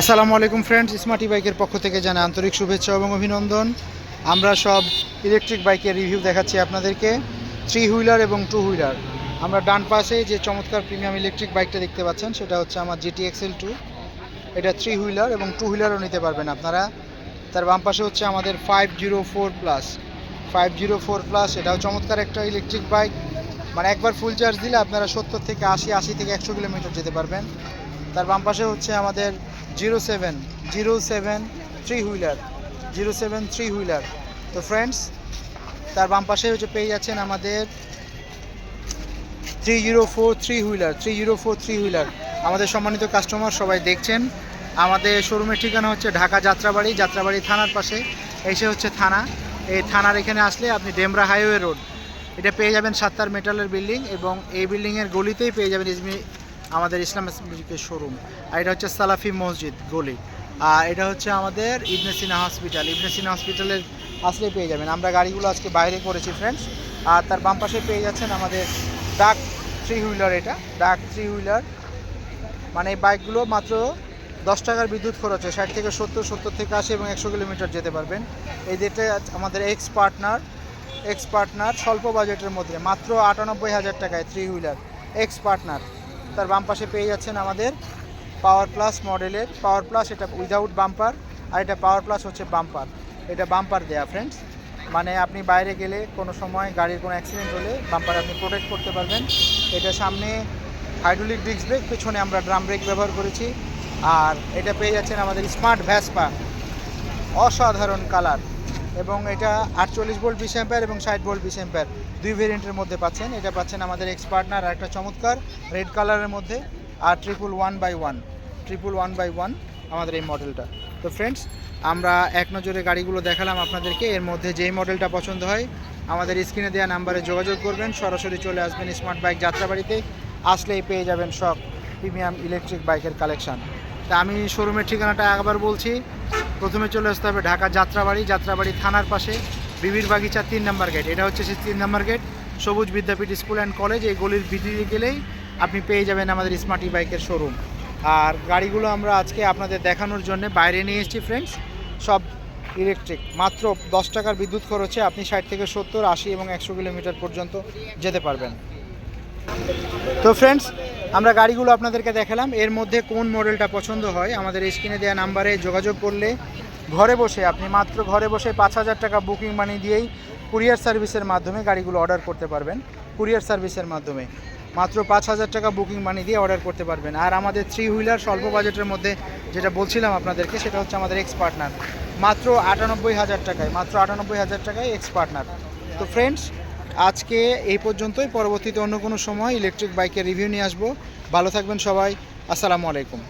আসসালামু আলাইকুম friends smarty বাইকের পক্ষ থেকে জানাই আন্তরিক শুভেচ্ছা এবং অভিনন্দন। আমরা সব ইলেকট্রিক বাইকের রিভিউ দেখাচ্ছি আপনাদেরকে থ্রি হুইলার এবং টু হুইলার আমরা ডান পাশে যে চমৎকার প্রিমিয়াম ইলেকট্রিক বাইকটা দেখতে পাচ্ছেন, সেটা হচ্ছে আমার জিটি এক্সেল টু এটা থ্রি হুইলার এবং টু হুইলারও নিতে পারবেন আপনারা। তার বাম পাশে হচ্ছে আমাদের five zero four plus five zero four plus এটাও চমৎকার একটা ইলেকট্রিক বাইক মানে একবার ফুল চার্জ দিলে আপনারা সত্তর থেকে আশি আশি থেকে একশো কিলোমিটার যেতে পারবেন। তার বাম পাশে হচ্ছে আমাদের zero seven zero seven three wheeler, zero seven three wheeler. তো ফ্রেন্ডস তার বাম পাশে হচ্ছে পেয়ে যাচ্ছেন আমাদের three zero four three wheeler three zero four three wheeler. আমাদের সম্মানিত কাস্টমার সবাই দেখছেন। আমাদের শোরুমের ঠিকানা হচ্ছে ঢাকা যাত্রাবাড়ি যাত্রাবাড়ি থানার পাশে। এসে হচ্ছে থানা, এই থানার এখানে আসলে আপনি ডেমরা হাইওয়ে রোড, এটা পেয়ে যাবেন সাত্তার মেটালের বিল্ডিং এবং এই বিল্ডিংয়ের গলিতেই পেয়ে যাবেন ইসমি আমাদের ইসলাম শোরুম। আর এটা হচ্ছে সালাফি মসজিদ গলি। আর এটা হচ্ছে আমাদের ইবনে সিনা হসপিটাল। ইবনে সিনা হসপিটালের আসলে পেয়ে যাবেন। আমরা গাড়িগুলো আজকে বাইরে করেছি ফ্রেন্ডস আর তার বাম পাশে পেয়ে যাচ্ছেন আমাদের ডাক থ্রি হুইলার এটা। ডাক থ্রি হুইলার। মানে এই বাইকগুলো মাত্র দশ টাকার বিদ্যুৎ খরচে ষাট থেকে সত্তর সত্তর থেকে আশি এবং একশো কিলোমিটার যেতে পারবেন। এই যেটা আমাদের এক্স পার্টনার এক্স পার্টনার স্বল্প বাজেটের মধ্যে মাত্র আটানব্বই হাজার টাকায় থ্রি হুইলার। এক্স পার্টনার তার বাম পাশে পেয়ে যাচ্ছেন আমাদের পাওয়ার প্লাস মডেলের পাওয়ার প্লাস এটা উইদাউট বাম্পার আর এটা পাওয়ার প্লাস হচ্ছে বাম্পার এটা বাম্পার দেয়া ফ্রেন্ডস মানে আপনি বাইরে গেলে কোনো সময় গাড়ির কোনো অ্যাক্সিডেন্ট হলে বাম্পার আপনি প্রোটেক্ট করতে পারবেন। এটা সামনে হাইড্রোলিক ডিস্ক ব্রেক পেছনে আমরা ড্রাম ব্রেক ব্যবহার করেছি। আর এটা পেয়ে যাচ্ছেন আমাদের স্মার্ট ভ্যাসপা অসাধারণ কালার এবং এটা আটচল্লিশ ভোল্ট বিশ অ্যাম্পায়ার এবং ষাট ভোল্ট বিশ অ্যাম্পায়ার। দুই ভেরিয়েন্টের মধ্যে পাচ্ছেন। এটা পাচ্ছেন আমাদের এক্স পার্টনার আর একটা চমৎকার রেড কালারের মধ্যে আর triple one by one triple one by one আমাদের এই মডেলটা তো ফ্রেন্ডস আমরা এক নজরে গাড়িগুলো দেখালাম আপনাদেরকে। এর মধ্যে যেই মডেলটা পছন্দ হয়, আমাদের স্ক্রিনে দেওয়া নাম্বারে যোগাযোগ করবেন। সরাসরি চলে আসবেন স্মার্ট বাইক যাত্রাবাড়িতে। আসলেই পেয়ে যাবেন সব প্রিমিয়াম ইলেকট্রিক বাইকের কালেকশান তা আমি শোরুমের ঠিকানাটা একবার বলছি। প্রথমে চলে আসতে হবে ঢাকা যাত্রাবাড়ি যাত্রাবাড়ি থানার পাশে বিবির বাগিচা তিন নম্বর গেট। এটা হচ্ছে সেই তিন নম্বর গেট। সবুজ বিদ্যাপীঠ স্কুল অ্যান্ড কলেজ, এই গলির ভিতরে গেলেই আপনি পেয়ে যাবেন আমাদের স্মার্টি বাইকের শোরুম। আর গাড়িগুলো আমরা আজকে আপনাদের দেখানোর জন্য বাইরে নিয়ে এসেছি ফ্রেন্ডস সব ইলেকট্রিক মাত্র দশ টাকার বিদ্যুৎ খরচে আপনি ষাট থেকে সত্তর, আশি এবং একশো কিলোমিটার পর্যন্ত যেতে পারবেন। তো ফ্রেন্ডস আমরা গাড়িগুলো আপনাদেরকে দেখালাম। এর মধ্যে কোন মডেলটা পছন্দ হয়, আমাদের স্ক্রিনে দেওয়া নাম্বারে যোগাযোগ করলে ঘরে বসে, আপনি মাত্র ঘরে বসে পাঁচ হাজার টাকা বুকিং মানি দিয়েই কুরিয়ার সার্ভিসের মাধ্যমে গাড়িগুলো অর্ডার করতে পারবেন। কুরিয়ার সার্ভিসের মাধ্যমে মাত্র পাঁচ হাজার টাকা বুকিং মানি দিয়ে অর্ডার করতে পারবেন। আর আমাদের থ্রি হুইলার স্বল্প বাজেটের মধ্যে যেটা বলছিলাম আপনাদেরকে, সেটা হচ্ছে আমাদের এক্স পার্টনার মাত্র আটানব্বই হাজার টাকায়, মাত্র আটানব্বই হাজার টাকায় এক্স পার্টনার তো ফ্রেন্ডস আজকে এই পর্যন্তই। পরবর্তীতে অন্য কোনো সময় ইলেকট্রিক বাইকের রিভিউ নিয়ে আসব। ভালো থাকবেন সবাই। আসসালামু আলাইকুম।